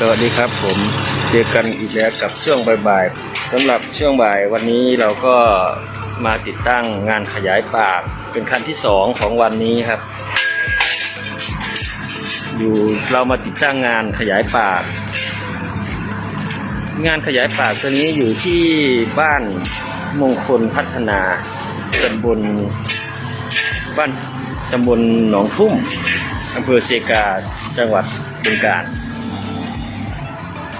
สวัสดีครับผมเจอกันอีกแล้วกับช่วงบ่ายๆสำหรับช่วงบ่ายวันนี้เราก็มาติดตั้งงานขยายปากเป็นคันที่สองของวันนี้ครับ อยู่เรามาติดตั้งงานขยายปาก งานขยายปากตัวนี้อยู่ที่บ้านมงคลพัฒนาตำบลบ้านตำบลหนองทุ่มอำเภอเซกาจังหวัดบึงกาฬ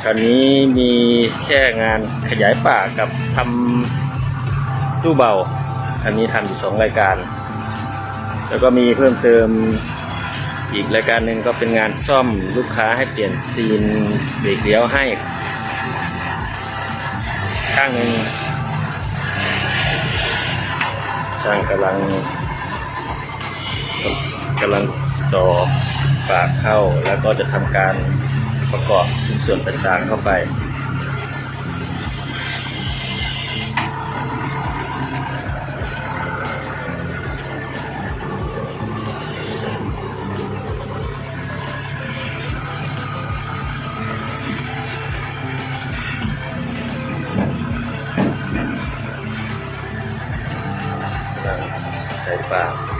คราวนี้มีแค่งานขยายปากกับทำตู้เบาอันนี้ทำอยู่สองรายการ แล้วก็มีเพิ่มเติมอีกรายการหนึ่งก็เป็นงานซ่อมลูกค้าให้เปลี่ยนซีนเบรกเลี้ยวให้ ข้างหนึ่งช่างกำลังกำลังต่อปากเข้าแล้วก็จะทำการ ประกอบชิ้นส่วนต่างๆเข้าไป ใส่ปาก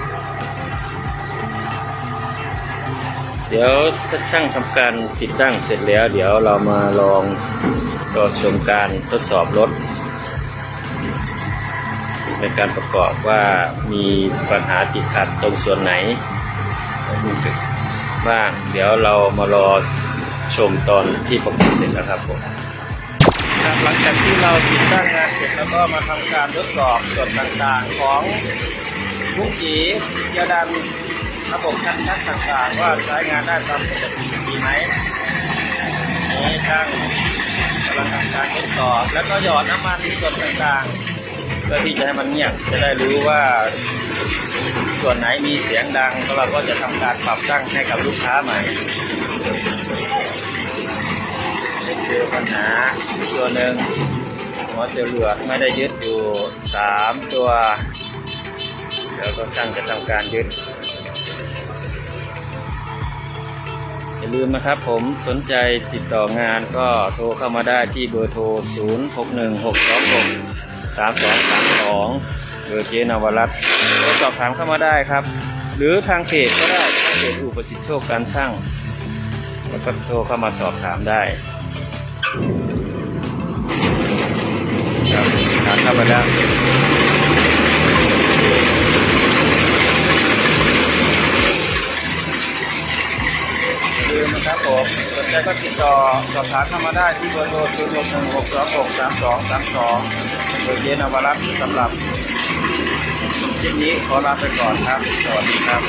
เดี๋ยวถ้าช่างทำการติดตั้งเสร็จแล้ว เดี๋ยวเรามาลองรอชมการทดสอบรถในการประกอบว่ามีปัญหาติดขัดตรงส่วนไหนบ้างเดี๋ยวเรามารอชมตอนที่ประกอบเสร็จแล้วครับผมครับหลังจากที่เราติดตั้งงานเสร็จแล้วก็มาทำการทดสอบส่วนต่างๆของลูกจีเกียร์ดัน ระบบกันชักต่างๆว่าใช้งานได้ตามปกติดีไหมนี่ช่างกำลังทำการทดสอบแล้วก็หยอดน้ำมันส่วนต่างๆ เพื่อที่จะให้มันเงียบจะได้รู้ว่า ส่วนไหนมีเสียงดังเราก็จะทำการปรับตั้งให้กับลูกค้าใหม่เจอปัญหาตัวหนึ่งหัวเจรวดไม่ได้ยึดอยู่สามตัว แล้วก็ช่างจะทำการยึด อย่าลืมนะครับผมสนใจติดต่องานก็โทรเข้ามาได้ที่เบอร์โทร 0 6 1 6 2 6 3 2 3 2 เบอร์เจนาวรัตน์โทรสอบถามเข้ามาได้ครับ หรือทางเพจก็ได้ทางเพจอุปสิทธิโชคการช่างแล้วก็โทรเข้ามาสอบถามได้ครับทานเข้ามาแล้วอย่าลืมนะครับผม สนใจก็ติดต่อสอบถามเข้ามาได้ที่เบอร์โทร0 6 1 6 2 6 3 2 3 2โดยเจนอวรัตน์สำหรับคลิปนี้ขอลาไปก่อนครับ สวัสดีครับ